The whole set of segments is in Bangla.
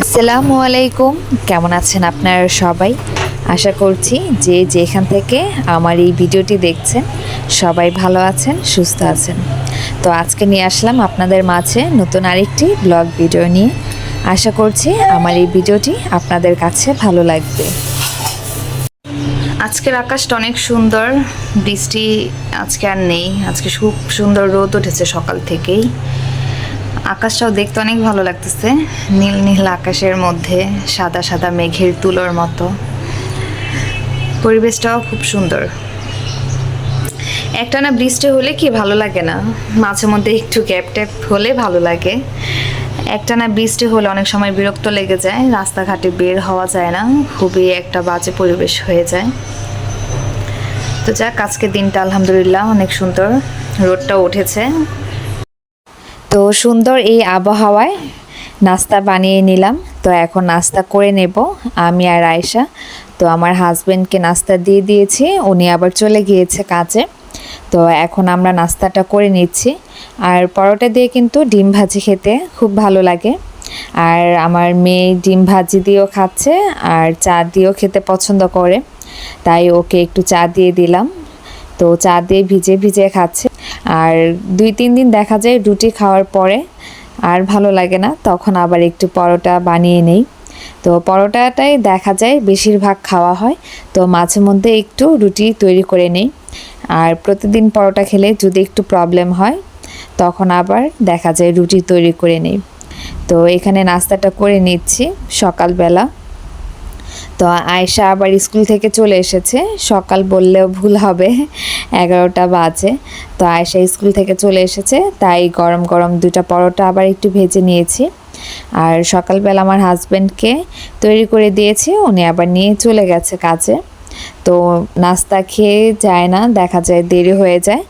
আসসালামু আলাইকুম। কেমন আছেন আপনারা সবাই? আশা করছি যে যেখান থেকে আমার এই ভিডিওটি দেখছেন, সবাই ভালো আছেন, সুস্থ আছেন। তো আজকে নিয়ে আসলাম আপনাদের মাঝে নতুন আরেকটি ব্লগ ভিডিও নিয়ে। আশা করছি আমার এই ভিডিওটি আপনাদের কাছে ভালো লাগবে। আজকের আকাশটা অনেক সুন্দর, বৃষ্টি আজকে আর নেই। আজকে খুব সুন্দর রোদ উঠেছে সকাল থেকেই। আকাশটাও দেখতে অনেক ভালো লাগতেছে। নীল নীল আকাশের মধ্যে, সাদা সাদা মেঘের তুলোর মতো। পরিবেশটাও খুব সুন্দর। একটা না বৃষ্টি হলে কি ভালো লাগে না? মাঝে মধ্যে একটু গ্যাপ ট্যাপ হলে ভালো লাগে। একটা না বৃষ্টি হলে অনেক সময় বিরক্ত লেগে যায়, রাস্তাঘাটে বের হওয়া যায় না, খুবই একটা বাজে পরিবেশ হয়ে যায়। তো যাক আজকে দিনটা আলহামদুলিল্লাহ অনেক সুন্দর। রোদটা উঠেছে। সুন্দর এই আবহাওয়ায় নাস্তা বানিয়ে নিলাম। তো এখন নাস্তা করে নেব, আমি আর আয়শা। তো আমার হাজব্যান্ডকে নাস্তা দিয়ে দিয়েছি, উনি আবার চলে গিয়েছে কাজে। তো এখন আমরা নাস্তাটা করে নিচ্ছি। আর পরোটা দিয়ে কিন্তু ডিম ভাজি খেতে খুব ভালো লাগে। আর আমার মেয়ে ডিম ভাজি দিয়েও খাচ্ছে, আর চা দিয়েও খেতে পছন্দ করে। তাই ওকে একটু চা দিয়ে দিলাম। তো চা দিয়ে ভিজে ভিজে খাচ্ছে। আর দুই, তিন দিন দেখা যায় রুটি খাওয়ার পরে আর ভালো লাগে না, তখন আবার একটু পরোটা বানিয়ে নেই। তো পরোটাটাই দেখা যায় বেশিরভাগ খাওয়া হয়, তো মাঝে মধ্যে একটু রুটি তৈরি করে নেই। আর প্রতিদিন পরোটা খেলে যদি একটু প্রবলেম হয়, তখন আবার দেখা যায় রুটি তৈরি করে নেই। তো এখানে নাস্তাটা করে নিচ্ছি সকালবেলা। তো আয়শা আবার স্কুল থেকে চলে এসেছে। সকাল বললেও ভুল হবে, এগারোটা বাজে। তো আয়শা স্কুল থেকে চলে এসেছে, তাই গরম গরম দুটা পরোটা আবার একটু ভেজে নিয়েছি। আর সকালবেলা আমার হাজব্যান্ডকে তৈরি করে দিয়েছি, উনি আবার নিয়ে চলে গেছে কাজে। তো নাস্তা খেয়ে যায় না, দেখা যায় দেরি হয়ে যায়,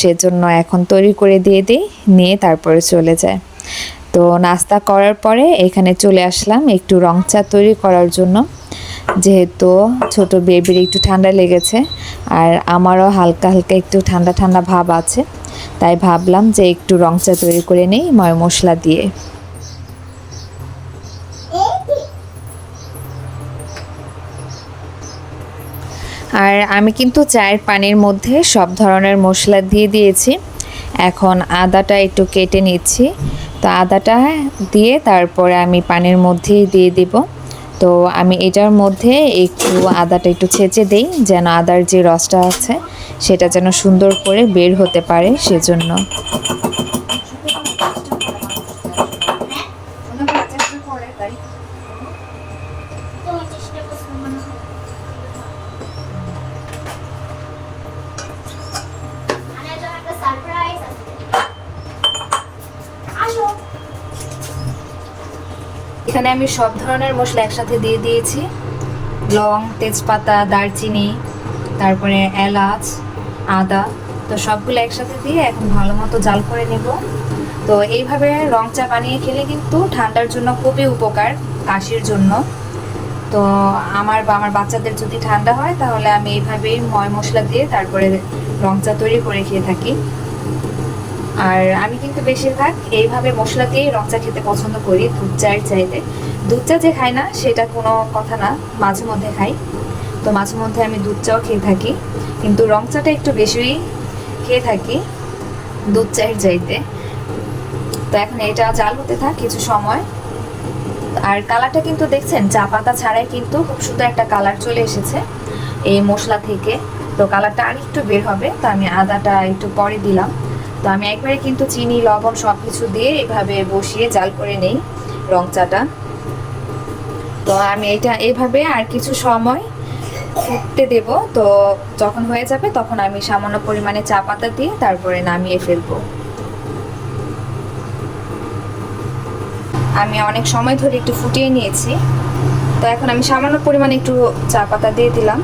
সেজন্য এখন তৈরি করে দিয়ে দিই, নিয়ে তারপরে চলে যায়। তো নাস্তা করার পরে এখানে চলে আসলাম একটু রং চা তৈরি করার জন্য। যেহেতু ছোট বেবির একটু ঠান্ডা লেগেছে আর আমারও হালকা হালকা একটু ঠান্ডা ঠান্ডা ভাব আছে, তাই ভাবলাম যে একটু রং চা তৈরি করে নেই, ময় মশলা দিয়ে। আর আমি কিন্তু চায়ের পানির মধ্যে সব ধরনের মশলা দিয়ে দিয়েছি। এখন আদাটা একটু কেটে নিচ্ছি। তো আদাটা দিয়ে তারপরে আমি পানির মধ্যেই দিয়ে দিব। তো আমি এটার মধ্যে একটু আদাটা একটু ছেঁচে দেই, যেন আদার যে রসটা আছে, সেটা যেন সুন্দর করে বের হতে পারে সেজন্য। এখানে আমি সব ধরনের মশলা একসাথে দিয়ে দিয়েছি। লং, তেজপাতা, দারচিনি, তারপরে এলাচ, আদা। তো সবগুলো একসাথে দিয়ে এখন ভালো মতো জাল করে নেব। তো এইভাবে রং চা বানিয়ে খেলে কিন্তু ঠান্ডার জন্য খুবই উপকার কাশির জন্য। তো আমার বা, আমার বাচ্চাদের যদি ঠান্ডা হয় তাহলে আমি এইভাবেই ময় মশলা দিয়ে তারপরে রং চা তৈরি করে খেয়ে থাকি। আর আমি কিন্তু বেশিরভাগ এইভাবে মশলা দিয়েই রং চা খেতে পছন্দ করি, দুধ চায়ের চাইতে। দুধ চা যে খাই না, সেটা কোনো কথা না, মাঝে মধ্যে খাই। তো মাঝে মধ্যে আমি দুধ চাও খেয়ে থাকি। কিন্তু রং চাটা একটু বেশি খেয়ে থাকি, দুধ চায়ের চাইতে। তো এখন এটা জাল হতে থাক কিছু সময়। আর কালারটা কিন্তু দেখছেন, চা পাতা ছাড়াই কিন্তু খুব সুন্দর একটা কালার চলে এসেছে এই মশলা থেকে। তো কালারটা আর একটু বের হবে, তো আমি আদাটা একটু পরে দিলাম। তো আমি একবারে কিন্তু চিনি, লবণ সব কিছু দিয়ে এভাবে বসিয়ে জাল করে নেই রং চাটা তো আমি এটা এভাবে আর কিছু সময় ফুটতে দেব। তো যখন হয়ে যাবে তখন আমি সামান্য পরিমাণে চা পাতা দিয়ে তারপরে নামিয়ে ফেলব। আমি অনেক সময় ধরে একটু ফুটিয়ে নিয়েছি। তো এখন আমি সামান্য পরিমাণে একটু চা পাতা দিয়ে দিলাম।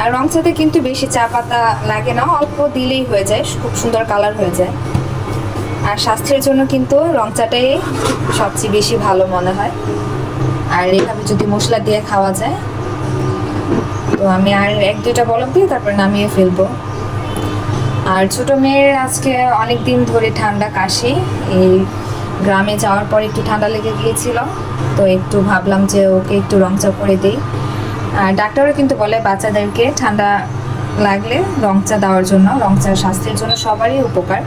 আর রং চাতে কিন্তু বেশি চা পাতা লাগে না, অল্প দিলেই হয়ে যায়, খুব সুন্দর কালার হয়ে যায়। আর স্বাস্থ্যের জন্য কিন্তু রং চাটাই সবচেয়ে বেশি ভালো মনে হয়। আর এইভাবে যদি মশলা দিয়ে খাওয়া যায়, তো আমি আর এক দুইটা বলক দিয়ে তারপরে নামিয়ে ফেলব। আর ছোট মেয়ের আজকে অনেক দিন ধরে ঠান্ডা কাশি, এই গ্রামে যাওয়ার পর একটু ঠান্ডা লেগে গিয়েছিল, তো একটু ভাবলাম যে ওকে একটু রং চা করে দিই। ডাক্তারও কিন্তু বলে বাচ্চাদেরকে ঠান্ডা লাগলে রং চা দেওয়ার জন্য, রং চা স্বাস্থ্যের জন্য সবারই উপকার।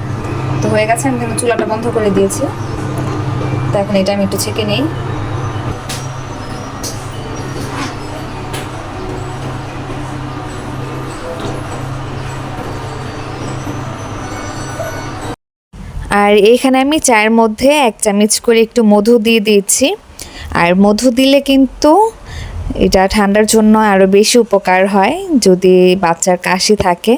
তো হয়ে গেছে, আমি কিন্তু চুলাটা বন্ধ করে দিয়েছি। তো এখন এটা আমি একটু ছেঁকে নিই। আর এইখানে আমি চায়ের মধ্যে এক চামচ করে একটু মধু দিয়ে দিয়েছি। আর মধু দিলে কিন্তু এটা ঠান্ডার জন্য আরও বেশি উপকার হয় যদি বাচ্চার কাশি থাকে।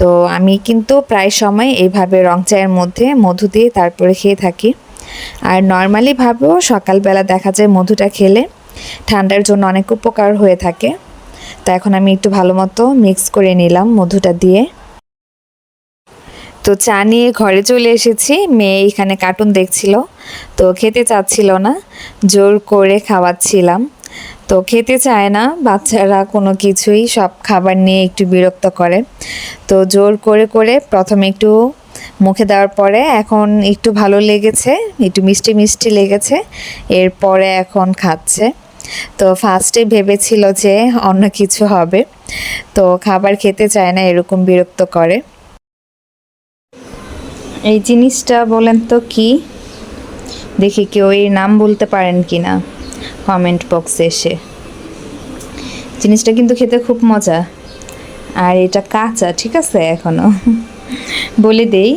তো আমি কিন্তু প্রায় সময় এইভাবে রং চায়ের মধ্যে মধু দিয়ে তারপরে খেয়ে থাকি। আর নর্মালিভাবেও সকালবেলা দেখা যায় মধুটা খেলে ঠান্ডার জন্য অনেক উপকার হয়ে থাকে। তো এখন আমি একটু ভালো মতো মিক্স করে নিলাম মধুটা দিয়ে। তো চা নিয়ে ঘরে চলে এসেছি। মেয়ে এখানে কার্টুন দেখছিল। তো খেতে চাচ্ছিল না। জোর করে খাওয়াচ্ছিলাম। তো খেতে চায় না, বাচ্চারা কোনো কিছুই, সব খাবার নিয়ে একটু বিরক্ত করে। তো জোর করে করে প্রথমে একটু মুখে দেওয়ার পরে এখন একটু ভালো লেগেছে, একটু মিষ্টি মিষ্টি লেগেছে, এরপরে এখন খাচ্ছে। তো ফার্স্টে ভেবেছিল যে অন্য কিছু হবে, তো খাবার খেতে চায় না, এরকম বিরক্ত করে। এই জিনিসটা বলেন তো কি? দেখি কেউ এর নাম বলতে পারেন কি না কমেন্ট বক্সে এসে। জিনিসটা কিন্তু খেতে খুব মজা। আর এটা কাঁচা, ঠিক আছে এখনও? বলে দেই,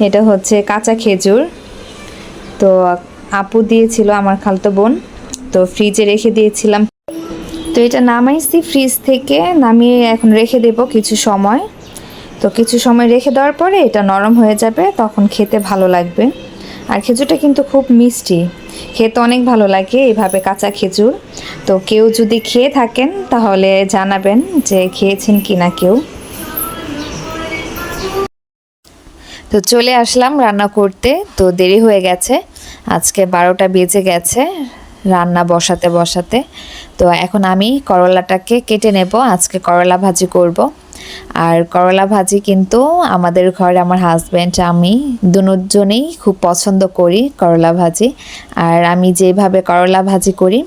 এটা হচ্ছে কাঁচা খেজুর। তো আপু দিয়েছিল আমার খালতো বোন, তো ফ্রিজে রেখে দিয়েছিলাম। তো এটা নামাইছি ফ্রিজ থেকে, নামিয়ে এখন রেখে দেব কিছু সময়। তো কিছু সময় রেখে দেওয়ার পরে এটা নরম হয়ে যাবে, তখন খেতে ভালো লাগবে। আর খেজুরটা কিন্তু খুব মিষ্টি। খেতে অনেক ভালো লাগে এভাবে কাঁচা খেজুর। তো কেউ যদি খেয়ে থাকেন, তাহলে জানাবেন যে খেয়েছেন কি না কেউ। তো চলে আসলাম রান্না করতে। তো দেরি হয়ে গেছে। আজকে বারোটা বেজে গেছে রান্না বসাতে বসাতে। তো এখন আমি করলাটাকে কেটে নেব। আজকে করলা ভাজি করব। আর করলা ভাজি কিন্তু আমাদের ঘরে আমার হাজব্যান্ড আমি দুজনেই খুব পছন্দ করি করলা ভাজি। আর আমি যেভাবে করলা ভাজি করি,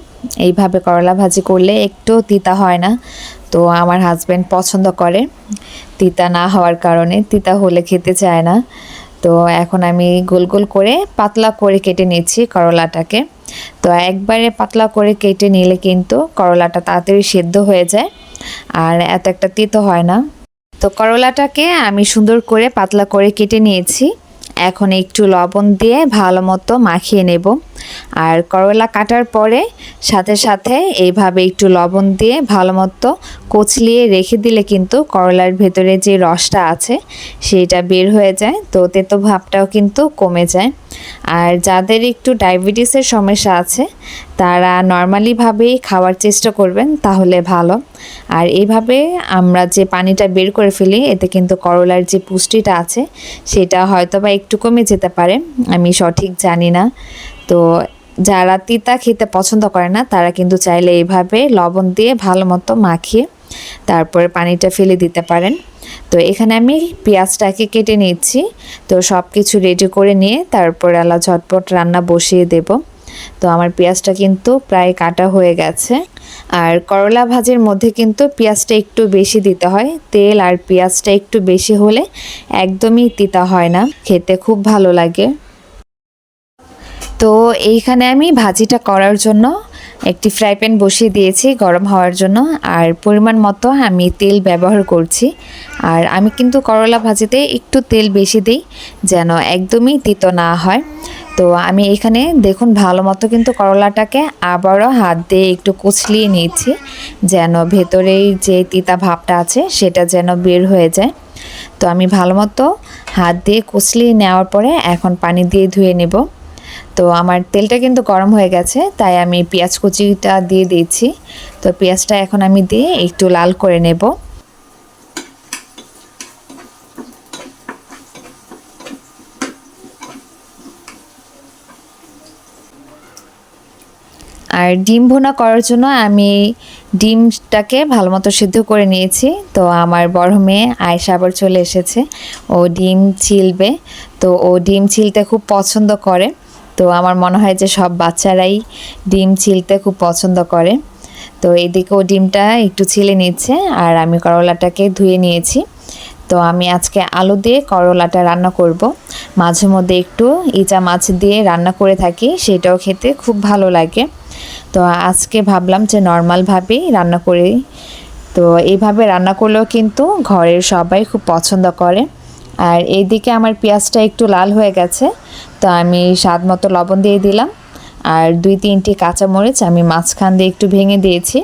এইভাবে করলা ভাজি করলে একটু তিতা হয় না। তো আমার হাজব্যান্ড পছন্দ করে তিতা না হওয়ার কারণে তিতা হলে খেতে চায় না। তো এখন আমি গোল গোল করে পাতলা করে কেটে নিচ্ছি করলাটাকে। তো একবারে পাতলা করে কেটে নিলে কিন্তু করলাটা তাড়াতাড়ি সেদ্ধ হয়ে যায়। আর এত একটা তিতো হয় না। তো করলাটাকে আমি সুন্দর করে পাতলা করে কেটে নিয়েছি। এখন একটু লবণ দিয়ে ভালো মতো মাখিয়ে নেব। আর করলা কাটার পরে সাথে সাথে এইভাবে একটু লবণ দিয়ে ভালো মতো কচলিয়ে রেখে দিলে কিন্তু করলার ভেতরে যে রসটা আছে সেটা বের হয়ে যায়, তো তেতো ভাবটাও কিন্তু কমে যায়। আর যাদের একটু ডায়াবেটিসের সমস্যা আছে, তারা নর্মালিভাবেই খাওয়ার চেষ্টা করবেন, তাহলে ভালো। আর এইভাবে আমরা যে পানিটা বের করে ফেলি, এতে কিন্তু করলার যে পুষ্টিটা আছে, সেটা হয়তো বা একটু কমে যেতে পারে, আমি সঠিক জানি না। তো যারা তিতা খেতে পছন্দ করে না, তারা কিন্তু চাইলে এইভাবে লবণ দিয়ে ভালো মতো মাখিয়ে তারপরে পানিটা ফেলে দিতে পারেন। তো এখানে আমি পেঁয়াজটাকে কেটে নিচ্ছি। তো সব কিছু রেডি করে নিয়ে তারপর আলা ঝটপট রান্না বসিয়ে দেব। তো আমার পেঁয়াজটা কিন্তু প্রায় কাটা হয়ে গেছে। আর করলা ভাজির মধ্যে কিন্তু পেঁয়াজটা একটু বেশি দিতে হয়। তেল আর পেঁয়াজটা একটু বেশি হলে একদমই তিতা হয় না। খেতে খুব ভালো লাগে। তো এইখানে আমি ভাজিটা করার জন্য একটি ফ্রাই প্যান বসিয়ে দিয়েছি গরম হওয়ার জন্য। আর পরিমাণ মতো আমি তেল ব্যবহার করছি। আর আমি কিন্তু করলা ভাজিতে একটু তেল বেশি দিই যেন একদমই তিতো না হয়। তো আমি এখানে দেখুন ভালো মতো কিন্তু করলাটাকে আবারও হাত দিয়ে একটু কুচলিয়ে নিয়েছি যেন ভেতরেই যে তিতা ভাবটা আছে সেটা যেন বের হয়ে যায়। তো আমি ভালো মতো হাত দিয়ে কুচলিয়ে নেওয়ার পরে এখন পানি দিয়ে ধুয়ে নেব। তো আমার তেলটা কিন্তু গরম হয়ে গেছে, তাই আমি পেঁয়াজ কুচিটা দিয়ে দিয়েছি। তো পেঁয়াজটা এখন আমি দিয়ে একটু লাল করে নেব। আর ডিম ভুনা করার জন্য আমি ডিমটাকে ভালো মতো সিদ্ধ করে নিয়েছি। তো আমার বড় মেয়ে আয়সা আবার চলে এসেছে, ও ডিম ছিলবে। তো ও ডিম ছিলতে খুব পছন্দ করে। তো আমার মনে হয় যে সব বাচ্চারাই ডিম ছিলতে খুব পছন্দ করে। তো এদিকেও ডিমটা একটু ছিলে নিচ্ছে আর আমি করলাটাকে ধুয়ে নিয়েছি। তো আমি আজকে আলু দিয়ে করলাটা রান্না করব। মাঝে মধ্যে একটু ইচা মাছ দিয়ে রান্না করে থাকি, সেটাও খেতে খুব ভালো লাগে। তো আজকে ভাবলাম যে নর্মালভাবেই রান্না করি। তো এইভাবে রান্না করলেও কিন্তু ঘরের সবাই খুব পছন্দ করে। আর এইদিকে আমার পেঁয়াজটা একটু লাল হয়ে গেছে, তো আমি স্বাদ মতো লবণ দিয়ে দিলাম। আর দুই তিনটি কাঁচামরিচ আমি মাঝখান দিয়ে একটু ভেঙে দিয়েছি।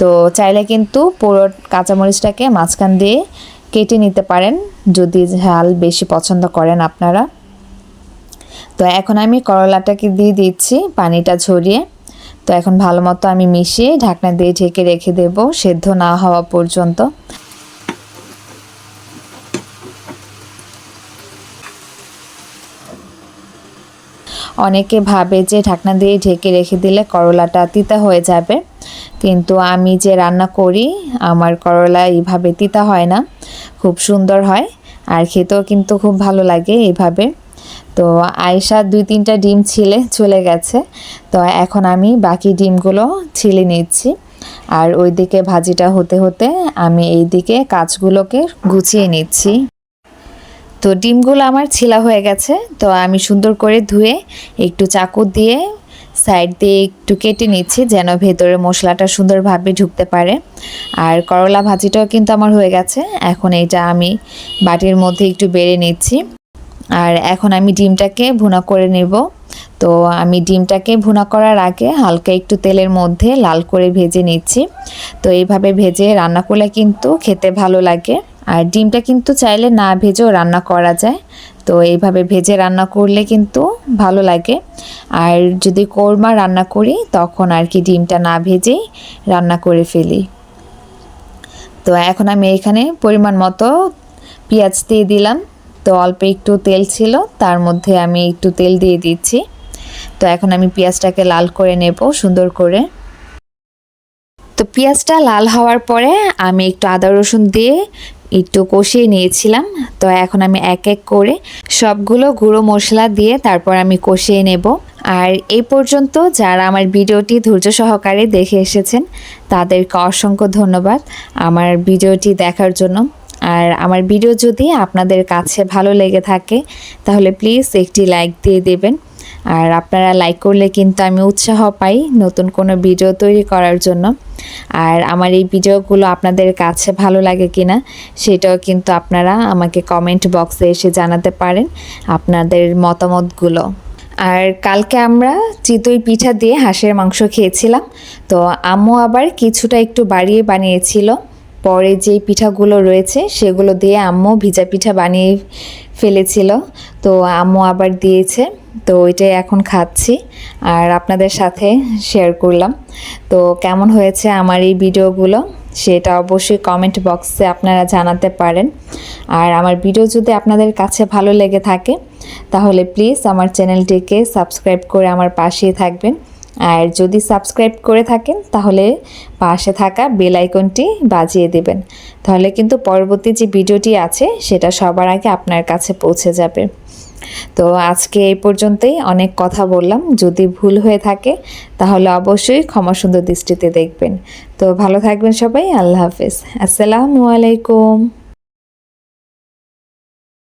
তো চাইলে কিন্তু পুরো কাঁচামরিচটাকে মাঝখান দিয়ে কেটে নিতে পারেন, যদি ঝাল বেশি পছন্দ করেন আপনারা। তো এখন আমি করলাটাকে দিয়ে দিচ্ছি পানিটা ঝরিয়ে। তো এখন ভালো মতো আমি মিশিয়ে ঢাকনা দিয়ে ঢেকে রেখে দেব, সেদ্ধ না হওয়া পর্যন্ত। অনেকে ভাবে যে ঢাকনা দিয়ে ঢেকে রেখে দিলে করলাটা তিতা হয়ে যাবে। কিন্তু আমি যে রান্না করি, আমার করলা এইভাবে তিতা হয় না। খুব সুন্দর হয় আর খেতেও কিন্তু খুব ভালো লাগে এইভাবে। তো আয়সা দুই তিনটা ডিম ছিলে, চলে গেছে। তো এখন আমি বাকি ডিমগুলো ছিলে নিচ্ছি। আর ওইদিকে ভাজিটা হতে হতে আমি এই দিকে কাজগুলোকে গুছিয়ে নিচ্ছি। তো ডিমগুলো আমার ছিলা হয়ে গেছে, তো আমি সুন্দর করে ধুয়ে একটু চাকু দিয়ে সাইড দিয়ে একটু কেটে নিচ্ছি যেন ভেতরে মশলাটা সুন্দরভাবে ঢুকতে পারে। আর করলা ভাজিটাও কিন্তু আমার হয়ে গেছে, এখন এইটা আমি বাটির মধ্যে একটু বেড়ে নিচ্ছি। আর এখন আমি ডিমটাকে ভুনা করে নেব। তো আমি ডিমটাকে ভুনা করার আগে হালকা একটু তেলের মধ্যে লাল করে ভেজে নিচ্ছি। তো এইভাবে ভেজে রান্না করলে কিন্তু খেতে ভালো লাগে। আর ডিমটা কিন্তু চাইলে না ভেজেও রান্না করা যায়। তো এইভাবে ভেজে রান্না করলে কিন্তু ভালো লাগে। আর যদি কোরমা রান্না করি, তখন আর কি ডিমটা না ভেজেই রান্না করে ফেলি। তো এখন আমি এখানে পরিমাণ মতো পেঁয়াজ দিয়ে দিলাম। তো অল্প একটু তেল ছিল, তার মধ্যে আমি একটু তেল দিয়ে দিচ্ছি। তো এখন আমি পেঁয়াজটাকে লাল করে নেব সুন্দর করে। তো পেঁয়াজটা লাল হওয়ার পরে আমি একটু আদা রসুন দিয়ে একটু কষিয়ে নিয়েছিলাম। তো এখন আমি এক এক করে সবগুলো গুঁড়ো মশলা দিয়ে তারপর আমি কষিয়ে নেব। আর এই পর্যন্ত যারা আমার ভিডিওটি ধৈর্য সহকারে দেখে এসেছেন, তাদেরকে অসংখ্য ধন্যবাদ আমার ভিডিওটি দেখার জন্য। আর আমার ভিডিও যদি আপনাদের কাছে ভালো লেগে থাকে, তাহলে প্লিজ একটি লাইক দিয়ে দেবেন। আর আপনারা লাইক করলে কিন্তু আমি উৎসাহ পাই নতুন কোনো ভিডিও তৈরি করার জন্য। আর আমার এই ভিডিওগুলো আপনাদের কাছে ভালো লাগে কিনা, সেটাও কিন্তু আপনারা আমাকে কমেন্ট বক্সে এসে জানাতে পারেন আপনাদের মতামতগুলো। আর কালকে আমরা চিতই পিঠা দিয়ে হাঁসের মাংস খেয়েছিলাম, তো আম্মু আবার কিছুটা একটু বাড়িয়ে বানিয়েছিল। পরে যেই পিঠাগুলো রয়েছে সেগুলো দিয়ে আম্মু ভিজা পিঠা বানিয়ে ফেলেছিল, তো আম্মু আবার দিয়েছে। তো ওইটাই এখন খাচ্ছি আর আপনাদের সাথে শেয়ার করলাম। তো কেমন হয়েছে আমার এই ভিডিওগুলো সেটা অবশ্যই কমেন্ট বক্সে আপনারা জানাতে পারেন। আর আমার ভিডিও যদি আপনাদের কাছে ভালো লেগে থাকে, তাহলে প্লিজ আমার চ্যানেলটিকে সাবস্ক্রাইব করে আমার পাশেই থাকবেন। আর যদি সাবস্ক্রাইব করে থাকেন, তাহলে পাশে থাকা বেল আইকনটি বাজিয়ে দেবেন। তাহলে কিন্তু পরবর্তী যে ভিডিওটি আছে, সেটা সবার আগে আপনার কাছে পৌঁছে যাবে। তো আজকে এই পর্যন্তই অনেক কথা বললাম। যদি ভুল হয়ে থাকে, তাহলে অবশ্যই ক্ষমা সুন্দর দৃষ্টিতে দেখবেন। তো ভালো থাকবেন সবাই, আল্লাহ হাফেজ। আসসালামু আলাইকুম।